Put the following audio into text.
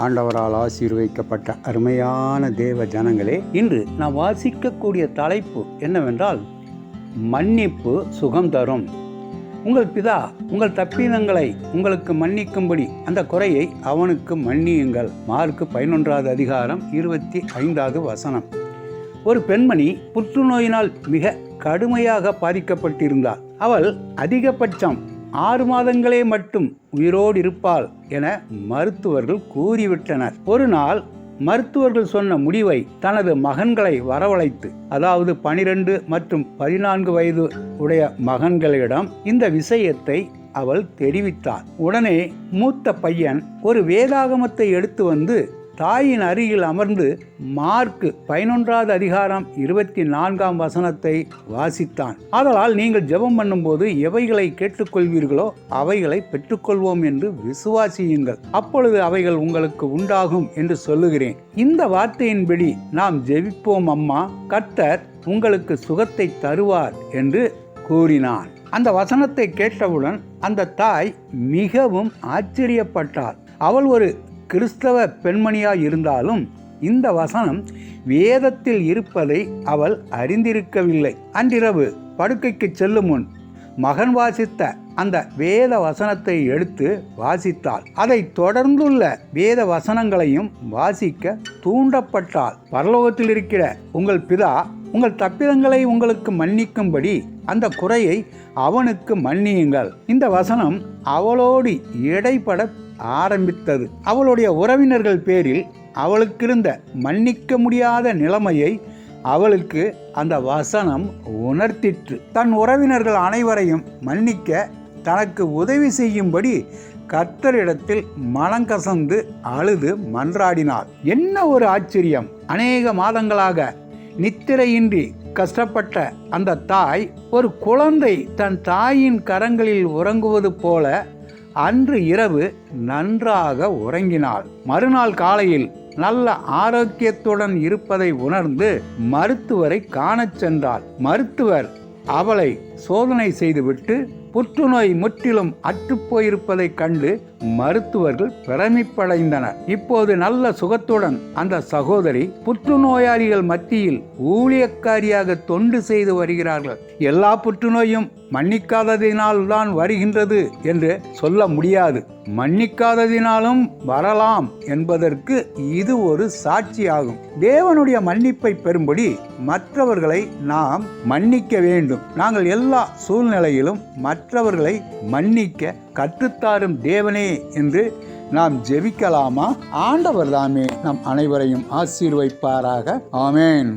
ஆண்டவரால் ஆசீர்வதிக்கப்பட்ட அருமையான தேவ ஜனங்களே இன்று நான் வாசிக்கக்கூடிய தலைப்பு என்னவென்றால் மன்னிப்பு சுகம் தரும். உங்கள் பிதா உங்கள் தப்பினங்களை உங்களுக்கு மன்னிக்கும்படி அந்த குறையை அவனுக்கு மன்னியுங்கள். மார்க்கு பதினொன்றாவது அதிகாரம் இருபத்தி ஐந்தாவது வசனம். ஒரு பெண்மணி புற்றுநோயினால் மிக கடுமையாக பாதிக்கப்பட்டிருந்தார் அவள் அதிகபட்சம் ஆறு மாதங்களே மட்டும் உயிரோடு இருப்பாள் என மருத்துவர்கள் கூறிவிட்டனர். ஒரு நாள் மருத்துவர்கள் சொன்ன முடிவை தனது மகன்களை வரவழைத்து அதாவது பனிரெண்டு மற்றும் பதினான்கு வயது உடைய மகன்களிடம் இந்த விஷயத்தை அவள் தெரிவித்தார். உடனே மூத்த பையன் ஒரு வேதாகமத்தை எடுத்து வந்து தாயின் அருகில் அமர்ந்து மார்க் பதினொன்றாவது அதிகாரம் இருபத்தி நான்காம் வசனத்தை வாசித்தான். ஆதலால் நீங்கள் ஜெபம் பண்ணும்போது எவைகளை கேட்டுக்கொள்வீர்களோ அவைகளை பெற்றுக்கொள்வோம் என்று விசுவாசியுங்கள். அப்பொழுது அவைகள் உங்களுக்கு உண்டாகும் என்று சொல்லுகிறேன். இந்த வார்த்தையின்படி நாம் ஜெபிப்போம் அம்மா கர்த்தர் உங்களுக்கு சுகத்தை தருவார் என்று கூறினான். அந்த வசனத்தை கேட்டவுடன் அந்த தாய் மிகவும் ஆச்சரியப்பட்டாள். அவள் ஒரு கிறிஸ்தவ பெண்மணியாக இருந்தாலும் இந்த வசனம் வேதத்தில் இருப்பதை அவள் அறிந்திருக்கவில்லை. அன்றிரவு படுக்கைக்கு செல்லும் முன் மகன் வாசித்த அந்த வேத வசனத்தை எடுத்து வாசித்தாள். அதை தொடர்ந்துள்ள வேத வசனங்களையும் வாசிக்க தூண்டப்பட்டாள். பரலோகத்தில் இருக்கிற உங்கள் பிதா உங்கள் தப்பிதங்களை உங்களுக்கு மன்னிக்கும்படி அந்த குறையை அவனுக்கு மன்னியுங்கள். இந்த வசனம் அவளோடு இடைப்பட ஆரம்பித்தது. அவளுடைய உறவினர்கள் பேரில் அவளுக்கிருந்த மன்னிக்க முடியாத நிலைமையை அவளுக்கு அந்த வசனம் உணர்த்திற்று. தன் உறவினர்கள் அனைவரையும் மன்னிக்க தனக்கு உதவி செய்யும்படி கர்த்தரிடத்தில் மனங்கசந்து அழுது மன்றாடினாள் என்ன ஒரு ஆச்சரியம். அநேக மாதங்களாக நித்திரையின்றி கஷ்டப்பட்ட அந்த தாய் ஒரு குழந்தை தன் தாயின் கரங்களில் உறங்குவது போல அன்று இரவு நன்றாக உறங்கினாள். மறுநாள் காலையில் நல்ல ஆரோக்கியத்துடன் இருப்பதை உணர்ந்து மருத்துவரை காணச் சென்றாள். மருத்துவர் அவளை சோதனை செய்துவிட்டு புற்றுநோய் முற்றிலும் அற்றுப்போயிருப்பதை கண்டு மருத்துவர்கள் பிரமிப்படைந்தனர். இப்போது நல்ல சுகத்துடன் அந்த சகோதரி புற்றுநோயாளிகள் மத்தியில் ஊழியக்காரியாக தொண்டு செய்து வருகிறார்கள். எல்லா புற்றுநோயும் மன்னிக்காததினால் தான் வருகின்றது என்று சொல்ல முடியாது. மன்னிக்காததினாலும் வரலாம் என்பதற்கு இது ஒரு சாட்சியாகும். தேவனுடைய மன்னிப்பை பெறும்படி மற்றவர்களை நாம் மன்னிக்க வேண்டும். நாங்கள் எல்லா சூழ்நிலையிலும் மற்றவர்களை மன்னிக்க கற்றுத்தாரும் தேவனே என்று நாம் ஜெபிக்கலாமா? ஆண்டவர் தாமே நம் அனைவரையும் ஆசீர்வைப்பாராக ஆமேன்.